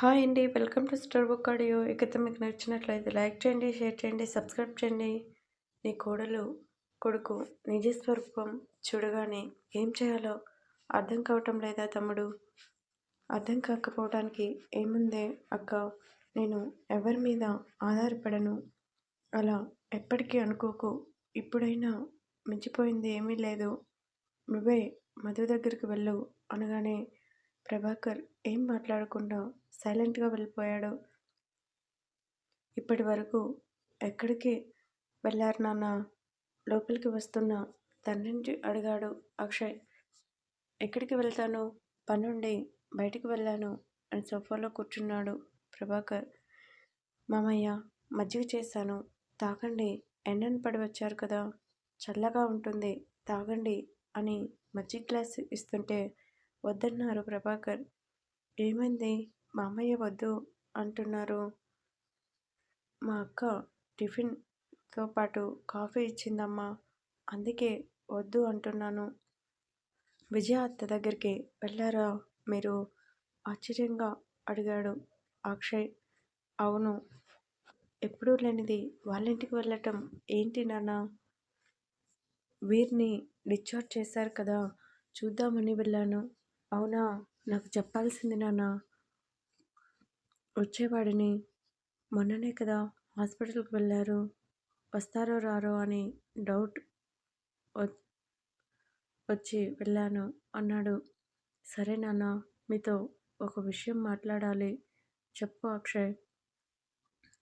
Hi అండి welcome to store book audio. ఇకతో మీకు నచ్చినట్లయితే లైక్ చేయండి షేర్ చేయండి సబ్స్క్రైబ్ చేయండి. నీ కోడలు కొడుకు నిజ స్వరూపం చూడగానే ఏం చేయాలో అర్థం కావటం లేదా తమ్ముడు? అర్థం కాకపోవడానికి ఏముందే అక్క? నేను ఎవరి మీద ఆధారపడను? అలా ఎప్పటికీ అనుకోకు. ఇప్పుడైనా మించిపోయింది ఏమీ లేదు. నువ్వే మధు దగ్గరికి వెళ్ళు అనగానే ప్రభాకర్ ఏం మాట్లాడకుండా సైలెంట్గా వెళ్ళిపోయాడు. ఇప్పటి వరకు ఎక్కడికి వెళ్ళారు నాన్న? లోపలికి వస్తున్న తండ్రిని అడిగాడు అక్షయ్. ఎక్కడికి వెళ్తాను? పనుండి బయటికి వెళ్ళాను అని సోఫాలో కూర్చున్నాడు ప్రభాకర్. మామయ్య మజ్జిగ చేశాను. తాగండి. ఎండను పడి వచ్చారు కదా? చల్లగా ఉంటుంది. తాగండి అని మజ్జిగ గ్లాస్ ఇస్తుంటే వద్దన్నారు ప్రభాకర్. ఏమైంది? మా అమ్మయ్య వద్దు అంటున్నారు. మా అక్క టిఫిన్తో పాటు కాఫీ ఇచ్చిందమ్మా అందుకే వద్దు అంటున్నాను. విజయ అత్త దగ్గరికి వెళ్ళారా మీరు? ఆశ్చర్యంగా అడిగాడు అక్షయ్. అవును ఎప్పుడూ లేనిది వాళ్ళ ఇంటికి వెళ్ళటం ఏంటి నాన్న? వీరిని డిశ్చార్జ్ చేశారు కదా చూద్దామని వెళ్ళాను. అవునా నాకు చెప్పాల్సింది నాన్న. వచ్చేవాడిని. మొన్ననే కదా హాస్పిటల్కి వెళ్ళారు. వస్తారో రారో అని డౌట్ వచ్చి వెళ్ళాను అన్నాడు. సరే నాన్న మీతో ఒక విషయం మాట్లాడాలి. చెప్పు అక్షయ్.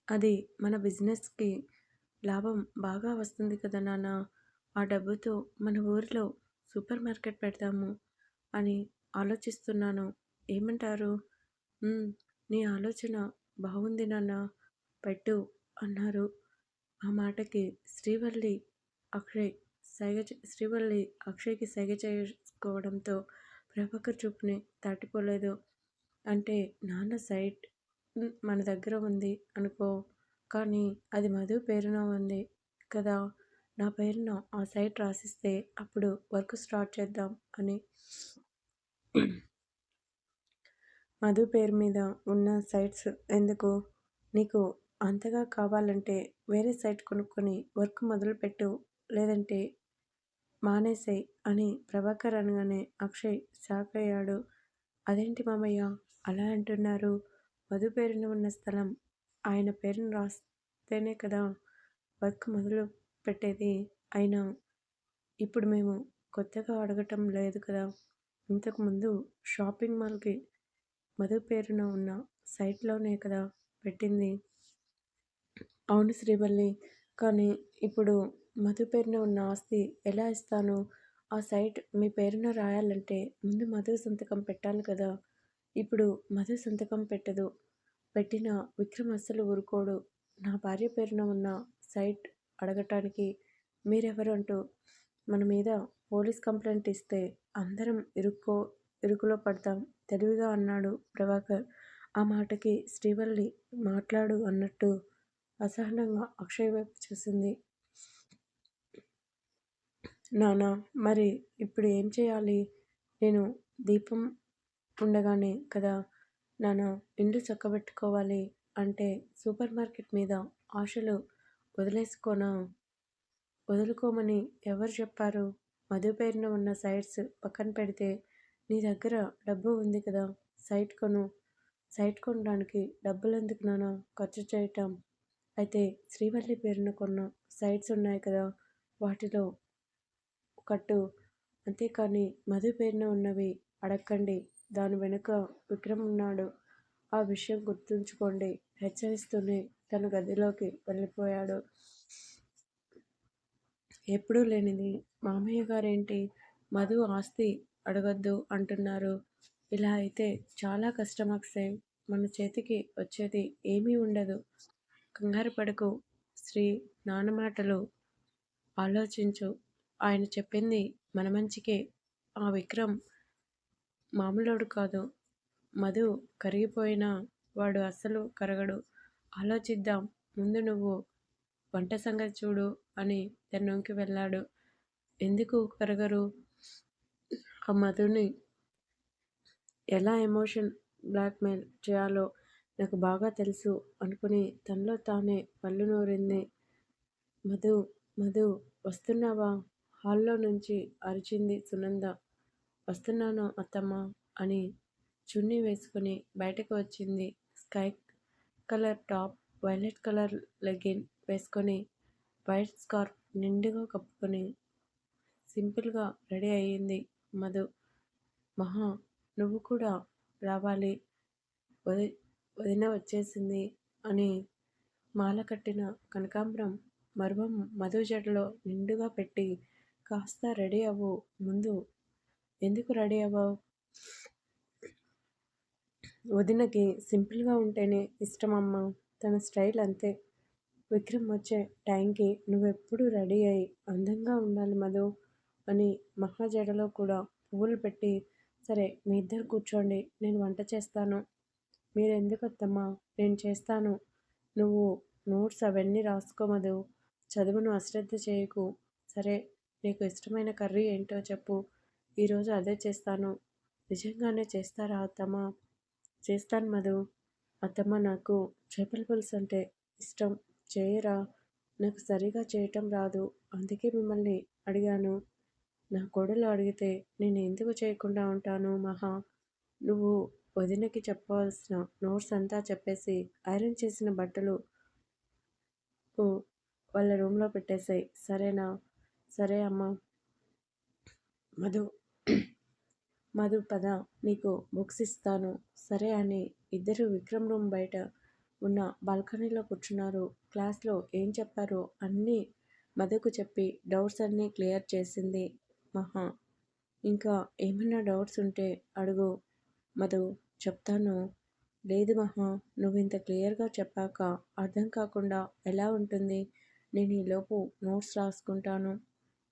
అది మన బిజినెస్కి లాభం బాగా వస్తుంది కదా నాన్న ఆ డబ్బుతో మన ఊరిలో సూపర్ మార్కెట్ పెడతాము అని ఆలోచిస్తున్నాను. ఏమంటారు? నీ ఆలోచన బాగుంది నాన్న పెట్టు అన్నారు. ఆ మాటకి శ్రీవల్లి అక్షయ్ సైగ శ్రీవల్లి అక్షయ్కి సైగ చేసుకోవడంతో ప్రభాకర్ చూపుని దాటిపోలేదు. అంటే నాన్న సైట్ మన దగ్గర ఉంది అనుకో కానీ అది మధు పేరున ఉంది కదా నా పేరున ఆ సైట్ రాసిస్తే అప్పుడు వర్క్ స్టార్ట్ చేద్దాం అని మధు పేరు మీద ఉన్న సైట్స్ ఎందుకు? నీకు అంతగా కావాలంటే వేరే సైట్ కొనుక్కొని వర్క్ మొదలుపెట్టు లేదంటే మానేసేయ్ అని ప్రభాకర్ అనగానే అక్షయ్ షాక్ అయ్యాడు. అదేంటి మామయ్య అలా అంటున్నారు? మధు పేరున ఉన్న స్థలం ఆయన పేరును రాస్తేనే కదా వర్క్ మొదలు పెట్టేది అయినా ఇప్పుడు మేము కొత్తగా అడగటం లేదు కదా. ఇంతకుముందు షాపింగ్ మాల్కి మధు పేరున ఉన్న సైట్లోనే కదా పెట్టింది. అవును శ్రీవల్లి కానీ ఇప్పుడు మధు పేరున ఉన్న ఆస్తి ఎలా ఇస్తాను? ఆ సైట్ మీ పేరున రాయాలంటే ముందు మధు సంతకం పెట్టాలి కదా. ఇప్పుడు మధు సంతకం పెట్టదు. పెట్టిన విక్రమ్ అస్సలు ఊరుకోడు. నా భార్య పేరున ఉన్న సైట్ అడగటానికి మీరెవరంటూ మన మీద పోలీస్ కంప్లైంట్ ఇస్తే అందరం ఇరుక్కో ఇరుకులో పడతాం. తెలివిగా అన్నాడు ప్రభాకర్. ఆ మాటకి శ్రీవల్లి మాట్లాడు అన్నట్టు అసహనంగా అక్షయ్ వైపు చూసింది. నానా మరి ఇప్పుడు ఏం చేయాలి? నేను దీపం ఉండగానే కదా? నానా ఇండ్లు చక్కబెట్టుకోవాలి అంటే సూపర్ మార్కెట్ మీద ఆశలు వదిలేసుకోనా? వదులుకోమని ఎవరు చెప్పారు? మధు పేరున ఉన్న సైట్స్ పక్కన పెడితే నీ దగ్గర డబ్బు ఉంది కదా సైట్ కొను. సైట్ కొనడానికి డబ్బులు ఎందుకు నాన్న ఖర్చు చేయటం. అయితే శ్రీవల్లి పేరున కొన్న సైట్స్ ఉన్నాయి కదా వాటిలో కట్టు అంతేకాని మధు పేరున ఉన్నవి అడగండి దాని వెనుక విక్రమ్ ఉన్నాడు. ఆ విషయం గుర్తుంచుకోండి. హెచ్చరిస్తూనే తన గదిలోకి వెళ్ళిపోయాడు. ఎప్పుడూ లేనిది. మామయ్య గారేంటి? మధు ఆస్తి అడగొద్దు అంటున్నారు. ఇలా అయితే చాలా కష్టం మన చేతికి వచ్చేది ఏమీ ఉండదు. కంగారు పడకు శ్రీ నాన్న మాటలు. ఆలోచించు. ఆయన చెప్పింది మన మంచికే. ఆ విక్రమ్ మామూలోడు కాదు. మధు కరిగిపోయినా వాడు అస్సలు కరగడు. ఆలోచిద్దాం. ముందు నువ్వు వంట సంగతి చూడు అని తనకి వెళ్ళాడు. ఎందుకు కరగరు? ఆ మధుని ఎలా ఎమోషన్ బ్లాక్మెయిల్ చేయాలో నాకు బాగా తెలుసు అనుకుని తనలో తానే పళ్ళు నూరింది. మధు మధు వస్తున్నావా? హాల్లో నుంచి అరిచింది సునంద. వస్తున్నాను అత్తమ్మ అని చున్నీ వేసుకుని బయటకు వచ్చింది. Sky colour top violet colour legging వేసుకొని వైట్ స్కార్ఫ్ నిండుగా కప్పుకొని సింపుల్గా రెడీ అయ్యింది. మధు మహా నువ్వు కూడా రావాలి. వది వదిన వచ్చేసింది అని మాల కట్టిన కనకాంబరం మర్మం మధు జడలో నిండుగా పెట్టి కాస్త రెడీ అవ్వు ముందు. ఎందుకు రెడీ అవ్వవు? వదినకి సింపుల్గా ఉంటేనే ఇష్టమమ్మ. తన స్టైల్ అంతే. విక్రమ్ వచ్చే టైంకి నువ్వెప్పుడు రెడీ అయ్యి అందంగా ఉండాలి మధు. అని మహాజడలో కూడా పువ్వులు పెట్టి సరే మీ ఇద్దరు కూర్చోండి నేను వంట చేస్తాను. మీరు ఎందుకు వద్దమ్మా నేను చేస్తాను. నువ్వు నోట్స్ అవన్నీ రాసుకోమదు చదువును అశ్రద్ధ చేయకు. సరే నీకు ఇష్టమైన కర్రీ ఏంటో చెప్పు. ఈరోజు అదే చేస్తాను. నిజంగానే చేస్తారా అత్తమ్మ? చేస్తాను మధు. అత్తమ్మ నాకు చేపల పులుసు అంటే ఇష్టం. చేయరా? నాకు సరిగా చేయటం రాదు. అందుకే మిమ్మల్ని అడిగాను. నా కోడలు అడిగితే నేను ఎందుకు చేయకుండా ఉంటాను మహా? నువ్వు వదినకి చెప్పవలసిన నోట్స్ అంతా చెప్పేసి ఐరన్ చేసిన బట్టలు వాళ్ళ రూమ్లో పెట్టేసాయి. సరేనా? సరే అమ్మా. మధు మధు పద నీకు బుక్స్ ఇస్తాను. సరే అని ఇద్దరు విక్రమ్ రూమ్ బయట ఉన్న బాల్కనీలో కూర్చున్నారు. క్లాస్లో ఏం చెప్పారో అన్నీ మధుకు చెప్పి డౌట్స్ అన్నీ క్లియర్ చేసింది. మహా. ఇంకా ఏమైనా డౌట్స్ ఉంటే అడుగు. మధు చెప్తాను. లేదు మహా నువ్వు ఇంత క్లియర్గా చెప్పాక అర్థం కాకుండా ఎలా ఉంటుంది? నేను ఈలోపు నోట్స్ రాసుకుంటాను.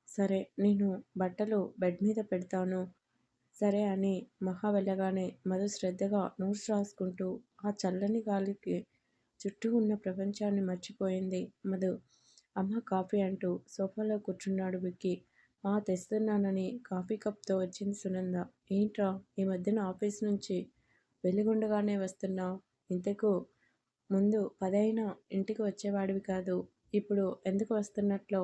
సరే నేను బట్టలు బెడ్ మీద పెడతాను. సరే అని మహా వెళ్ళగానే మధు శ్రద్ధగా నోట్స్ రాసుకుంటూ ఆ చల్లని గాలికి చుట్టూ ఉన్న ప్రపంచాన్ని మర్చిపోయింది మధు. అమ్మ కాఫీ అంటూ సోఫాలో కూర్చున్నాడు విక్కీ. ఆ తెస్తున్నానని కాఫీ కప్తో వచ్చింది సునంద. ఏంట్రా ఈ మధ్యన ఆఫీస్ నుంచి వెలుగుండగానే వస్తున్నావు. ఇంతకు ముందు పదైనా ఇంటికి వచ్చేవాడివి కాదు ఇప్పుడు ఎందుకు వస్తున్నట్లు?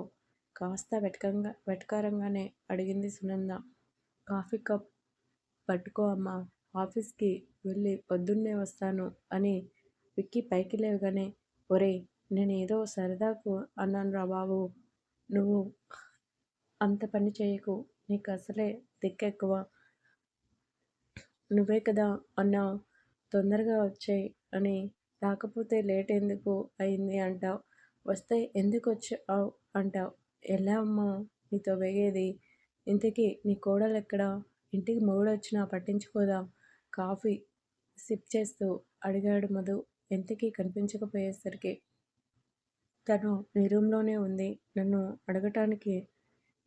కాస్త వెటకంగా వెటకారంగానే అడిగింది సునంద. కాఫీ కప్ పట్టుకో అమ్మా ఆఫీస్కి వెళ్ళి పొద్దున్నే వస్తాను అని విక్కి పైకి లేవగానే ఒరే నేను ఏదో సరదాకు అన్నాను రా బాబు. నువ్వు అంత పని చేయకు. నీకు అసలే దిక్కెక్కువ. నువ్వే కదా అన్నా తొందరగా వచ్చాయి అని. రాకపోతే లేట్ ఎందుకు అయింది అంటావు. వస్తే ఎందుకు వచ్చావు అంటావు. ఎలా అమ్మా నీతో వేగేది? ఇంతకీ నీ కోడలు ఎక్కడా ఇంటికి మొగుడు వచ్చినా పట్టించుకోదా? కాఫీ సిప్ చేస్తూ అడిగాడు మధు. ఎంతకీ కనిపించకపోయేసరికి తను నీ రూమ్లోనే ఉంది. నన్ను అడగటానికి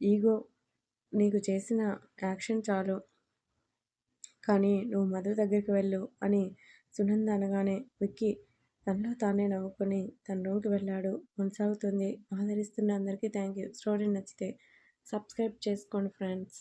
ఈగో నీకు చేసిన యాక్షన్ చాలు. కానీ నువ్వు మధు దగ్గరికి వెళ్ళు అని సునంద అనగానే విక్కీ తనలో తానే నవ్వుకొని తన రూమ్కి వెళ్ళాడు. కొనసాగుతుంది. ఆదరిస్తున్న అందరికీ థ్యాంక్ యూ స్టోరీ నచ్చితే సబ్స్క్రైబ్ చేసుకోండి ఫ్రెండ్స్.